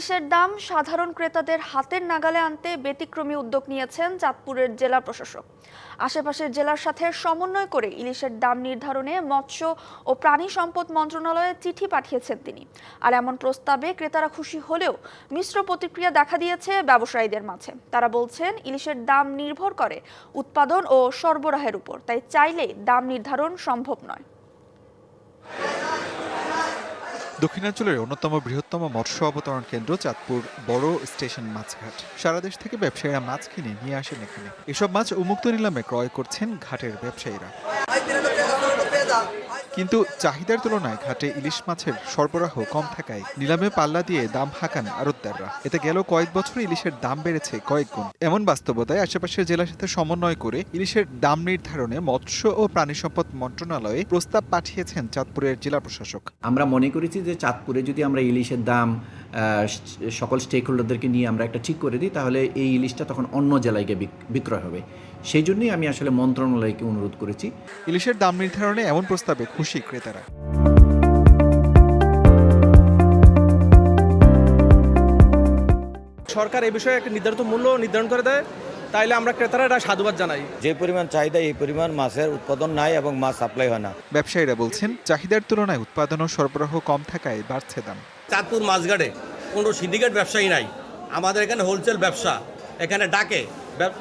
ইলিশের দাম সাধারণ ক্রেতাদের হাতের নাগালে আনতে ব্যতিক্রমী উদ্যোগ নিয়েছেন চাঁদপুরের জেলা প্রশাসক। আশেপাশের জেলার সাথে সমন্বয় করে ইলিশের দাম নির্ধারণে মৎস্য ও প্রাণী সম্পদ মন্ত্রণালয়ে চিঠি পাঠিয়েছেন তিনি। আর এমন প্রস্তাবে ক্রেতারা খুশি হলেও মিশ্র প্রতিক্রিয়া দেখা দিয়েছে ব্যবসায়ীদের মাঝে। তারা বলছেন, ইলিশের দাম নির্ভর করে উৎপাদন ও সরবরাহের উপর, তাই চাইলে দাম নির্ধারণ সম্ভব নয়। দক্ষিণাঞ্চলের অন্যতম বৃহত্তম মৎস্য অবতরণ কেন্দ্র চাঁদপুর বড় স্টেশন মাছঘাট। সারা দেশ থেকে ব্যবসায়ীরা মাছ কিনে নিয়ে আসেন এখানে। এসব মাছ উন্মুক্ত নিলামে ক্রয় করছেন ঘাটের ব্যবসায়ীরা। কিন্তু চাহিদার তুলনায় ঘাটে ইলিশ মাছের সরবরাহ কম থাকায় নিলামে পাল্লা দিয়ে দাম হাঁকান আড়তদাররা। এতে গেল কয়েক বছর ইলিশের দাম বেড়েছে কয়েক গুণ। এমন বাস্তবতায় আশেপাশের জেলার সাথে সমন্বয় করে ইলিশের দাম নির্ধারণে মৎস্য ও প্রাণী সম্পদ মন্ত্রণালয়ে প্রস্তাব পাঠিয়েছেন চাঁদপুরের জেলা প্রশাসক। আমরা মনে করেছি যে চাঁদপুরে যদি আমরা ইলিশের দাম আহ, সকল স্টেক হোল্ডারদেরকে নিয়ে আমরা একটা ঠিক করে দিই তাহলে এই ইলিশটা তখন অন্য জেলায় গিয়ে বিক্রয় হবে। সেই জন্যই আমি আসলে মন্ত্রণালয়কে অনুরোধ করেছি। ইলিশের দাম নির্ধারণে এমন প্রস্তাবে খুশি ক্রেতারা। সরকার এই বিষয়ে একটা নির্ধারিত মূল্য নির্ধারণ করে দেয় তাইলে আমরা ক্রেতারা এটা সাধুবাদ জানাই। যে পরিমাণ চাহিদা এই পরিমাণ মাছের উৎপাদন নাই এবং মাছ সাপ্লাই হয় না। ব্যবসায়ীরা বলছেন চাহিদার তুলনায় উৎপাদন ও সরবরাহ কম থাকায় বাড়ছে দাম। চাঁদপুর মাছঘাটে কোনো সিন্ডিকেট ব্যবসায়ী নাই। আমাদের এখানে হোলসেল ব্যবসা এখানে ডাকে।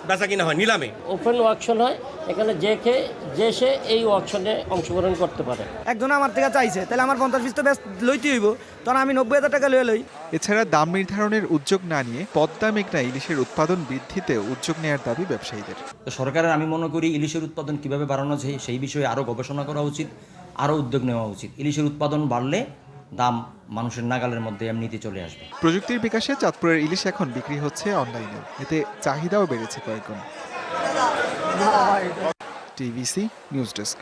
বেচা কিনা হয় নিলামে? ওপেন ওয়াকশন হয় এখানে যে কে যে সে এই ওয়াকশনে অংশগ্রহণ করতে পারে। একজন আমার থেকে চাইছে তাহলে আমার পঞ্চাশ পিস তো বেশ লইতে হইব তখন আমি নব্বই হাজার টাকা লয়ে লই। এছাড়া দাম নির্ধারণের উদ্যোগ না নিয়ে পদ্মা মেঘনা ইলিশের উৎপাদন বৃদ্ধিতে উদ্যোগ নেওয়ার দাবি ব্যবসায়ীদের। তো সরকারের আমি মনে করি ইলিশের উৎপাদন কীভাবে বাড়ানো যায় সেই বিষয়ে আরও গবেষণা করা উচিত আরও উদ্যোগ নেওয়া উচিত। ইলিশের উৎপাদন বাড়লে দাম মানুষের নাগালের মধ্যে এমনিতে চলে আসবে। প্রযুক্তির বিকাশে চাঁদপুরের ইলিশ এখন বিক্রি হচ্ছে অনলাইনে। এতে চাহিদাও বেড়েছে কয়েকগুণ। TVC news desk.